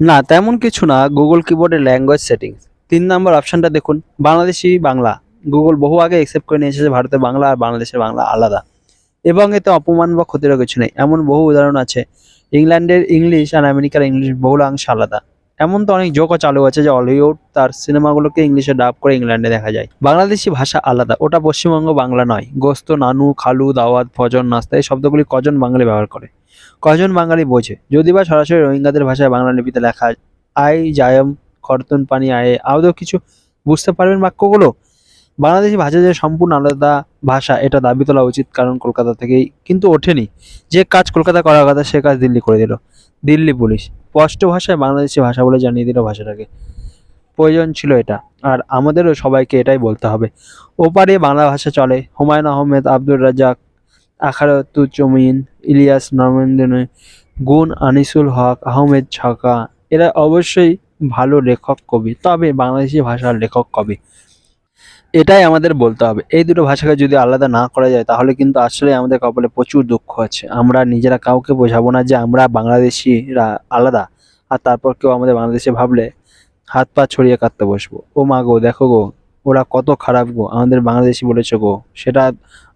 না, তেমন কিছু না গুগল কিবোর্ডের ল্যাঙ্গুয়েজ সেটিংস তিন নম্বর অপশানটা দেখুন, বাংলাদেশি বাংলা। গুগল বহু আগে অ্যাকসেপ্ট করে নিয়ে এসেছে ভারতের বাংলা আর বাংলাদেশের বাংলা আলাদা। এবং এতে অপমান বা ক্ষতিরও কিছু নেই। এমন বহু উদাহরণ আছে। ইংল্যান্ডের ইংলিশ আর আমেরিকার ইংলিশ বহুলাংশ আলাদা। এমন তো অনেক জোকও চালু আছে যে হলিউড তার সিনেমাগুলোকে ইংলিশে ডাব করে ইংল্যান্ডে দেখা যায়। বাংলাদেশি ভাষা আলাদা, ওটা পশ্চিমবঙ্গ বাংলা নয়। গোস্ত, নানু, খালু, দাওয়াত, ভজন, নাস্তা, এই শব্দগুলি কজন বাঙালি ব্যবহার করে? কজন বাঙালি বোঝে? যদি বা সরাসরি রোহিঙ্গাদের ভাষায় বাংলা লিপিতে লেখা আই, জায়ম, খরতন, পানি, আয়ে, আদৌ কিছু বুঝতে পারবেন বাক্যগুলো? বাংলাদেশি ভাষা যে সম্পূর্ণ আলাদা ভাষা, এটা দাবি তোলা উচিত কারণ কলকাতা থেকেই কিন্তু ওঠেনি। যে কাজ কলকাতা করার কথা, সে কাজ দিল্লি করে দিল। দিল্লি পুলিশ। স্পষ্ট ভাষায় বাংলাদেশি ভাষা বলে জানিয়ে দিল ভাষাটাকে। প্রয়োজন ছিল এটা। আর আমাদেরও সবাইকে এটাই বলতে হবে। ওপারে বাংলা ভাষা চলে। হুমায়ুন আহমেদ, আব্দুর রাজ্জাক আখারতুজ্জমিন ইলিয়াস, নরেন্দ্র, গুণ, আনিসুল হক, আহমেদ ছাকা এরা অবশ্যই ভালো লেখক কবি। তবে বাংলাদেশি ভাষার লেখক কবি। এটাই আমাদের বলতে হবে। এই দুটো ভাষাকে যদি আলাদা না করা যায়, তাহলে কিন্তু আসলে আমাদের কপালে প্রচুর দুঃখ আছে। আমরা নিজেরা কাউকে বোঝাবো না যে আমরা বাংলাদেশিরা আলাদা, আর তারপর কেউ আমাদের বাংলাদেশে ভাবলে হাত পা ছড়িয়ে কাঁদতে বসবো। ও মা গো, দেখো গো, ওরা কত খারাপ গো, আমাদের বাংলাদেশি বলেছ গো, সেটা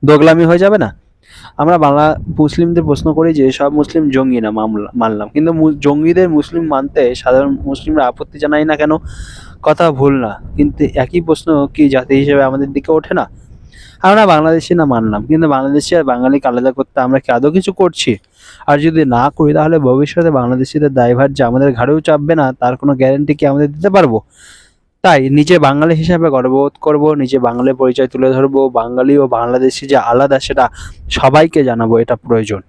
দোগলামি হয়ে যাবে না? আমরা বাংলা মুসলিমদের প্রশ্ন করি যে সব মুসলিম জঙ্গি না মামলা- মানলাম। কিন্তু জঙ্গিদের মুসলিম মানতে সাধারণ মুসলিমরা আপত্তি জানাই না কেন? কথা ভুল না। কিন্তু একই প্রশ্ন কি জাতি হিসেবে আমাদের দিকে ওঠে না? আমরা বাংলাদেশি না মানলাম। কিন্তু বাংলাদেশি আর বাঙালিকে আলাদা করতে আমরা কি আদৌ কিছু করছি? আর যদি না করি, তাহলে ভবিষ্যতে বাংলাদেশিদের দায়ভার যে আমাদের ঘাড়েও চাপবে না, তার কোনো গ্যারান্টি কি আমাদের দিতে পারব? তাই নিজে বাঙালি হিসাবে গর্ববোধ করব, নিজে বাঙালি পরিচয় তুলে ধরবো, বাঙালি ও বাংলাদেশি যে আলাদা সেটা সবাইকে জানাব, এটা প্রয়োজন।